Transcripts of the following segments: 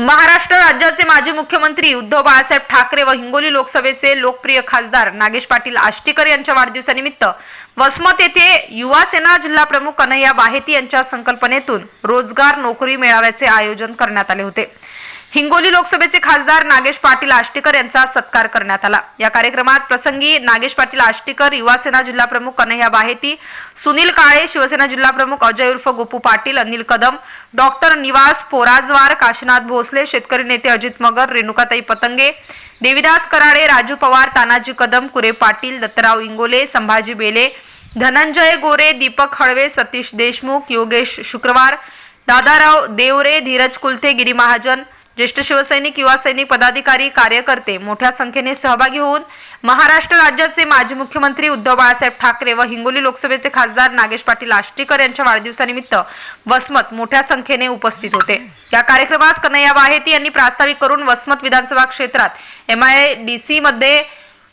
महाराष्ट्र राज्याचे माजी मुख्यमंत्री उद्धव बाळासाहेब ठाकरे व हिंगोली लोकसभेचे लोकप्रिय खासदार नागेश पाटील आष्टीकर यांच्या वाढदिवसानिमित्त वसमत येथे युवा सेना जिल्हा प्रमुख कन्हैया बाहेती यांच्या संकल्पनेतून रोजगार नोकरी मेळाव्याचे आयोजन करण्यात आले होते. हिंगोली लोकसभेचे खासदार नागेश पाटील आष्टीकर यांचा सत्कार करण्यात आला. या कार्यक्रमात प्रसंगी नागेश पाटील आष्टीकर युवासेना जिल्हा प्रमुख कन्हैया बाहेती सुनील काळे शिवसेना जिल्हा प्रमुख अजय उर्फ गोपू पाटील अनिल कदम डॉक्टर निवास पोराजवार काशीनाथ भोसले शेतकरी नेते अजित मगर रेणुकाताई पतंगे देविदास कराडे राजू पवार तानाजी कदम कुरे पाटील दत्तराव इंगोले संभाजी बेले धनंजय गोरे दीपक हळवे सतीश देशमुख योगेश शुक्रवार दादाराव देवरे धीरज कुलथे गिरी महाजन ज्येष्ठ शिवसैनिक युवा सैनिक पदाधिकारी कार्यकर्ते मोठ्या संख्येने सहभागी होऊन महाराष्ट्र राज्याचे माजी मुख्यमंत्री उद्धव बाळासाहेब ठाकरे व हिंगोली लोकसभेचे खासदार नागेश पाटील आष्टीकर यांच्या वाढदिवसानिमित्त वसमत मोठ्या संख्येने उपस्थित होते. या कार्यक्रमास कन्हैया वाहेती यांनी प्रास्ताविक करून वसमत विधानसभा क्षेत्रात एम आय डी सी मध्ये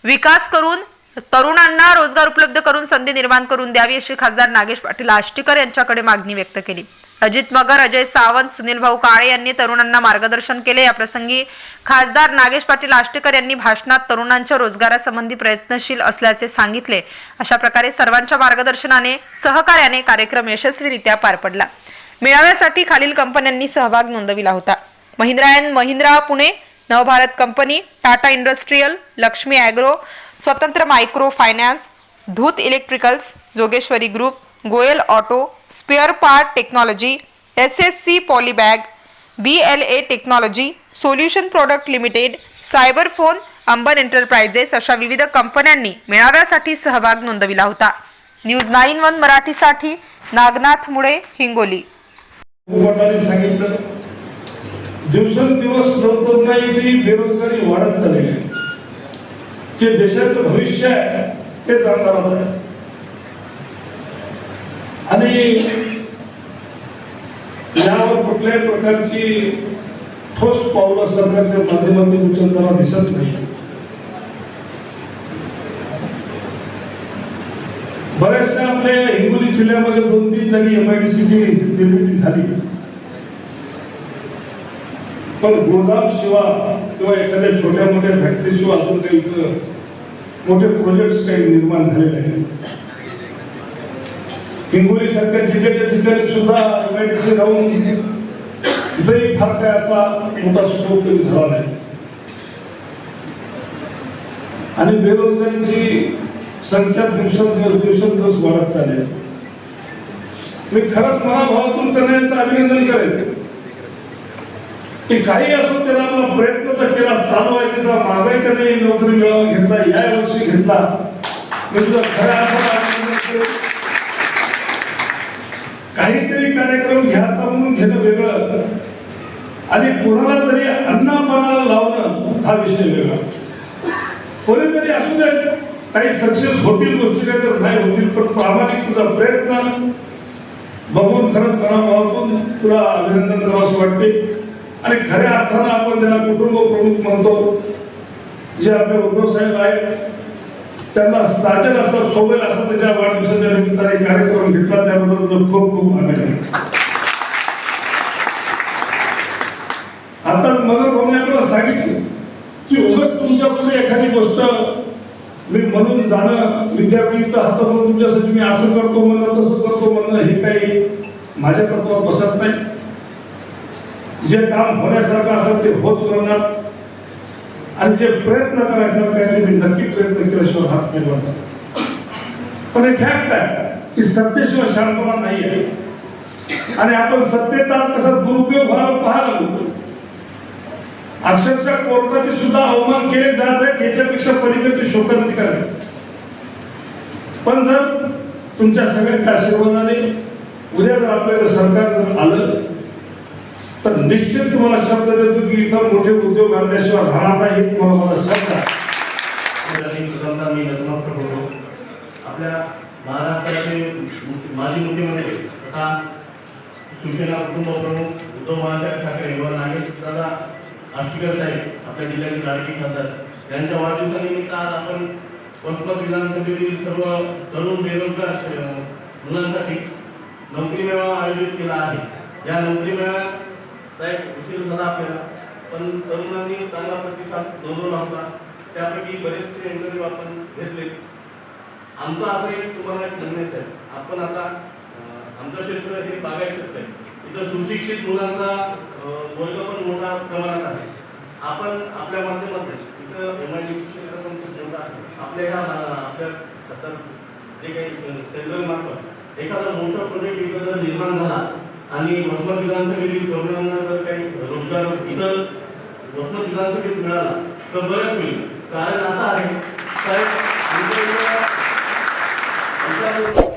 विकास करून तरुणांना रोजगार उपलब्ध करून संधी निर्माण करून द्यावी अशी खासदार नागेश पाटील आष्टीकर यांच्याकडे मागणी व्यक्त केली. अजित मगर अजय सावंत सुनील भाऊ काळे यांनी तरुणांना मार्गदर्शन केले. या प्रसंगी खासदार नागेश पाटील आष्टेकर यांनी भाषणात तरुणांच्या रोजगारासंबंधी प्रयत्नशील असल्याचे सांगितले. अशा प्रकारे सर्वांच्या मार्गदर्शनाने सहकार्याने कार्यक्रम यशस्वीरित्या पार पडला. मेळाव्यासाठी खालील कंपन्यांनी सहभाग नोंदविला होता. Mahindra and Mahindra Pune Navbharat company Tata industrial Lakshmi agro Swatantra micro finance Dhoot electricals Jogeshwari group Goyal auto spare part technology S S C polybag B L A technology solution product limited cyber phone Ambar enterprises अशा विविध कंपन्यांनी मेळाव्यासाठी सहभाग नोंदविला होता. News nine one मराठीसाठी नागनाथ मुळे हिंगोली. दिवसेंदिवस तरुणाईची बेरोजगारी वाढत चाललेली आहे. जे देशाचं भविष्य आहे ते जाणणार आहे आणि यावर कुठल्याही प्रकारची ठोस पावलं सरकारच्या माध्यमातून उचलताना दिसत नाही. बऱ्याचशा आपल्या हिंगोली जिल्ह्यामध्ये दोन तीन जागी एमआयडीसीची निर्मिती झाली पण गोदाम शिवा किंवा एखाद्या छोट्या मोठ्या फॅक्टरी अजून काही मोठे प्रोजेक्ट काही निर्माण झालेले आहेत. हिंगोली सारख्या जिल्ह्याच्या ठिकाणी सुद्धा एमआयडीसी राहून इथंही फार काय असा मोठा स्कोप तरी झाला नाही. आणि बेरोजगारीची संख्या दिवसेंदिवस दिवसेंदिवस वाढत चालली मी खरंच मनाभावातून करण्याचं अभिनंदन करेन. की काही असो त्याला आपला प्रयत्न तर केला चालू आहे त्याचा मागाई त्याने नोकरी मिळवून घेतला या वर्षी घेतला. मी तुझा खऱ्या अर्थानं अभिनंदन करेन. काहीतरी कार्यक्रम घ्यायचा म्हणून घेणं वेगळं आणि कोणाला तरी अन्नापणाला लावणं हा विषय वेगळा. कोणीतरी असू दे काही सक्सेस होतील गोष्टी काही तर नाही होतील पण प्रामाणिक तुझा प्रयत्न बघून खरंच मनाभावातून तुला अभिनंदन करावं असं वाटते. आणि खऱ्या अर्थानं आपण त्याला कुटुंब प्रमुख म्हणतो जे आपले उद्धव साहेब आहेत त्यांना साजेल असं सोबेल असं त्याच्या वाढदिवसाच्या निमित्ताने कार्यक्रम घेतला. त्याबद्दल खूप खूप आनंद आता मगर भाऊने आपल्याला सांगितलं की उगत तुमच्यापुढे एखादी गोष्ट मी म्हणून जाणं विद्यार्थी तर हात म्हणून तुमच्यासाठी मी असं करतो म्हणणं तसं करतो म्हणणं हे काही माझ्या तत्वात बसत नाही. जे काम होण्यासारखं असेल ते होत म्हणणार आणि जे प्रयत्न करायचा आहे मी नक्की प्रयत्न केल्याशिवाय हात निर्माण पण हे फॅक्ट आहे की सत्तेशिवाय शांतपणा नाही आहे. आणि आपण सत्तेचा कसा दुरुपयोग व्हायला पाहायला लागलो. अक्षरशः कोर्टाचे सुद्धा अवमान केले जात आहेत याच्यापेक्षा पलीकडे शोकांतिकार आहे पण जर तुमच्या सगळ्यांच्या आशीर्वादाने उद्या जर आपल्याला सरकार जर आलं तर निश्चित तुम्हाला शब्द देतो की इथं मोठे उद्योग आणल्याशिवाय राहणार नाही तुम्हाला मला शब्द मी नतमस्तक होतो. आपल्या महाराष्ट्राचे माजी मुख्यमंत्री तथा शिवसेना कुटुंब प्रमुख उद्धव बाळासाहेब ठाकरे व नागेश दादा आष्टीकर साहेब आपल्या जिल्ह्यातील राजकीय खासदार यांच्या वाढदिवसानिमित्त आज आपण वसमत विधानसभेतील सर्व तरुण बेरोजगार मुलांसाठी नोकरी मेळावा आयोजित केला आहे. या नोकरी मेळाव्यात साहेब उशीर झाला आपल्याला. पण तरुणांनी चांगला प्रतिसाद नोंदवला होता. त्यापैकी बरेचसे इंटरव्ह्यू आपण घेतले. आमचं असं एक तुम्हाला एक म्हणण्याचं आहे आपण आता आमचं क्षेत्र हे बागायत क्षेत्र आहे. इथं सुशिक्षित मुलांचा वर्ग पण मोठा प्रमाणात आहे. आपण आपल्या माध्यमातून इथं एम आय डी सी क्षेत्र पण खूप मोठं आहे. आपल्या ह्या आपल्या आता जे काही सेंट्रल मार्फत एखादा मोठा प्रोजेक्ट इथं जर निर्माण झाला आणि वसमत विधानसभेतील तरुणांना जर काही रोजगार इतर वसमत विधानसभेत मिळाला तर बरंच होईल. कारण असं आहे साहेब आमच्या